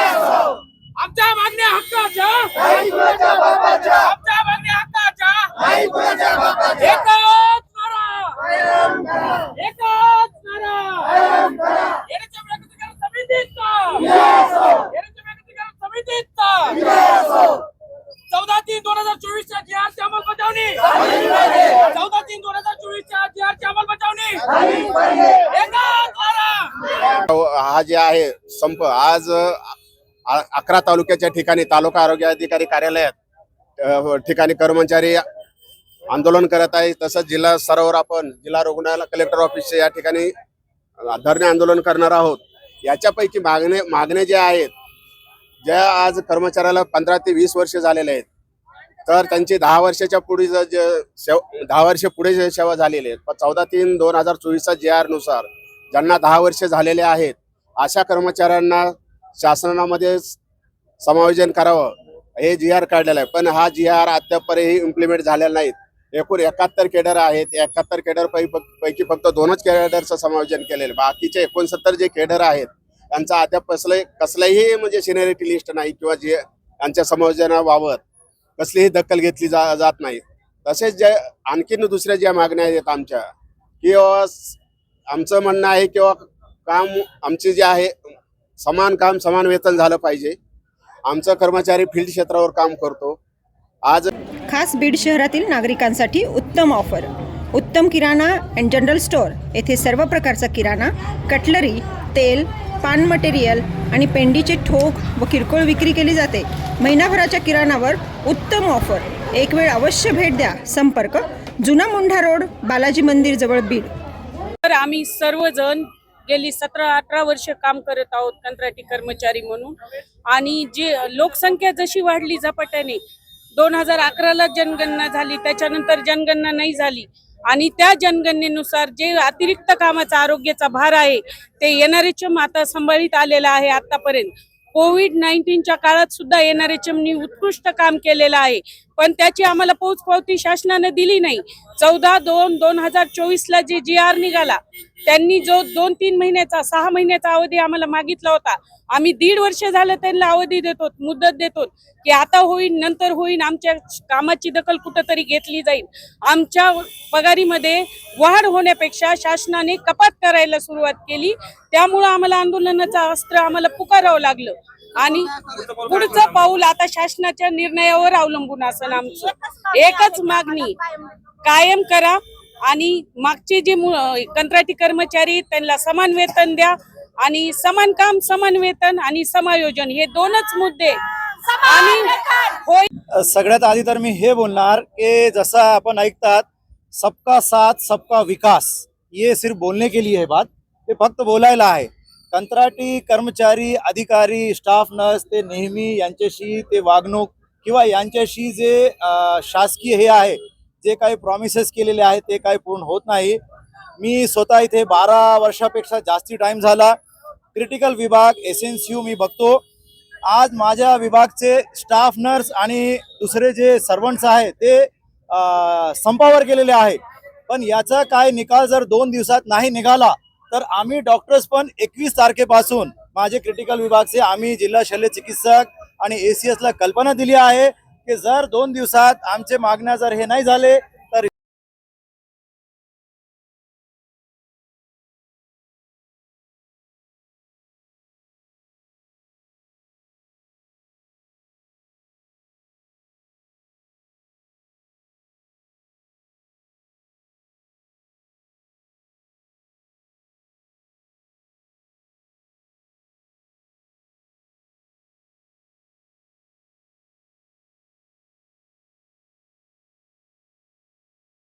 आमच्या मागण्या हक्काच्या. आमच्या मागण्या हक्काच्या. एकच नारा. एकच नारा. चौदा तीन दोन हजार चोवीस च्या जी अंमलबजावणी. चौदा तीन दोन हजार चोवीस च्या जी आरची अंमलबजावणी. एकच नारा. हा जे आहे संप. आज अकरा तालुक्याच्या ठिकाणी तालुका आरोग्य अधिकारी कार्यालयात हो, ठिकाणी कर्मचारी आंदोलन करत आहे. तसंच जिल्हा स्तरावर आपण जिल्हा रुग्णालय कलेक्टर ऑफिसचे या ठिकाणी धरणे आंदोलन करणार आहोत. याच्यापैकी मागणे मागण्या ज्या आहेत ज्या आज कर्मचाऱ्याला पंधरा ते वीस वर्ष झालेले आहेत. तर त्यांची दहा वर्षाच्या पुढे जे सेव दहा वर्ष पुढे जे सेवा झालेली आहेत पण चौदा तीन दोन हजार चोवीसचा जे आरनुसार ज्यांना दहा वर्ष झालेले आहेत अशा कर्मचाऱ्यांना शासनामध्ये समायोजन करावं हे जी आर काढलेलं आहे. पण हा जी आर अद्यापही इम्प्लिमेंट झालेला नाहीत एकूण एकाहत्तर केडर आहेत. एकाहत्तर केडर पैकी फक्त दोनच केडरचं समायोजन केलेलं बाकीचे एकोणसत्तर जे केडर आहेत त्यांचा अद्याप कसले कसलंही म्हणजे सिनियरिटी लिस्ट नाही किंवा जे यांच्या समायोजनाबाबत कसलीही दखल घेतली जा जात नाही. तसेच जे आणखीन दुसऱ्या ज्या मागण्या आहेत आमच्या किंवा आमचं म्हणणं आहे किंवा काम आमचे जे आहे समान काम समान वेतन झालं पाहिजे. आमचा कर्मचारी फील्ड क्षेत्रावर काम करतो. आज खास बीड शहरातील नागरिकांसाठी उत्तम ऑफर. उत्तम किराणा अँड जनरल स्टोअर येथे सर्व प्रकारचा किराणा कटलरी तेल पान मटेरियल आणि पेंडीचे ठोक व किरकोळ विक्री केली जाते. महिनाभराच्या किराणावर उत्तम ऑफर. एक वेळ अवश्य भेट द्या. संपर्क जुना मुंढा रोड बालाजी मंदिर जवळ बीड. तर आम्ही सर्वजण गेली सतरा अठरा वर्ष काम करत आहोत कंत्राटी कर्मचारी म्हणून. आणि जे लोकसंख्या जशी वाढली झपाट्याने दोन हजार अकराला जनगणना झाली त्याच्यानंतर जनगणना नाही झाली. आणि त्या जनगणनेनुसार जे अतिरिक्त कामाचा आरोग्याचा भार आहे ते एनआरएचएम आता सांभाळीत आलेला आहे आतापर्यंत. कोविड नाईन्टीनच्या काळात सुद्धा एनआरएचएमनी उत्कृष्ट काम केलेलं आहे. पण त्याची आम्हाला पोचपावती शासनाने दिली नाही. चौदा दोन दोन हजार चोवीसला जे जी आर निघाला त्यांनी जो दोन तीन महिन्याचा सहा महिन्याचा अवधी आम्हाला मागितला होता. आम्ही दीड वर्ष झालं त्यांना अवधी देतो मुदत देतो की आता होईल नंतर होईल आमच्या कामाची दखल कुठंतरी घेतली जाईल. आमच्या पगारीमध्ये वाढ होण्यापेक्षा शासनाने कपात करायला सुरुवात केली. त्यामुळं आम्हाला आंदोलनाचं अस्त्र आम्हाला पुकारावं लागलं. आणि पुढचं पाऊल आता शासनाच्या निर्णयावर अवलंबून असेल आमचं. एकच मागणी कायम करा आणि मागचे जे मु- कंत्राटी कर्मचारी त्यांना समान वेतन द्या आणि समान काम समान वेतन आणि समायोजन हे दोनच मुद्दे. आणि होय सगळ्यात आधी तर मी हे बोलणार की जसं आपण ऐकतात सबका साथ सबका विकास ये सिर्फ बोलने के लिए है बात ते फक्त बोलायला आहे. कंत्राटी कर्मचारी अधिकारी स्टाफ नर्स ते नेहमी यांच्याशी ते वागणूक किंवा यांच्याशी जे शासकीय हे आहे जे काही प्रॉमिसेस केलेले आहेत ते काही पूर्ण होत नाही. मी स्वतः इथे बारा वर्षापेक्षा जास्ती टाईम झाला. क्रिटिकल विभाग एस एन सी यू मी बघतो. आज माझ्या विभागचे स्टाफ नर्स आणि दुसरे जे सर्वंट्स आहे ते संपावर गेलेले आहे पण याचा काय निकाल जर दोन दिवसात नाही निघाला तर आम्ही डॉक्टर्स पण एकवीस तारखेपासून माझे क्रिटिकल विभागचे आम्ही जिल्हा शल्य चिकित्सक आणि ए सी एसला कल्पना दिली आहे की जर दोन दिवसात आमचे मागण्या जर हे नाही झाले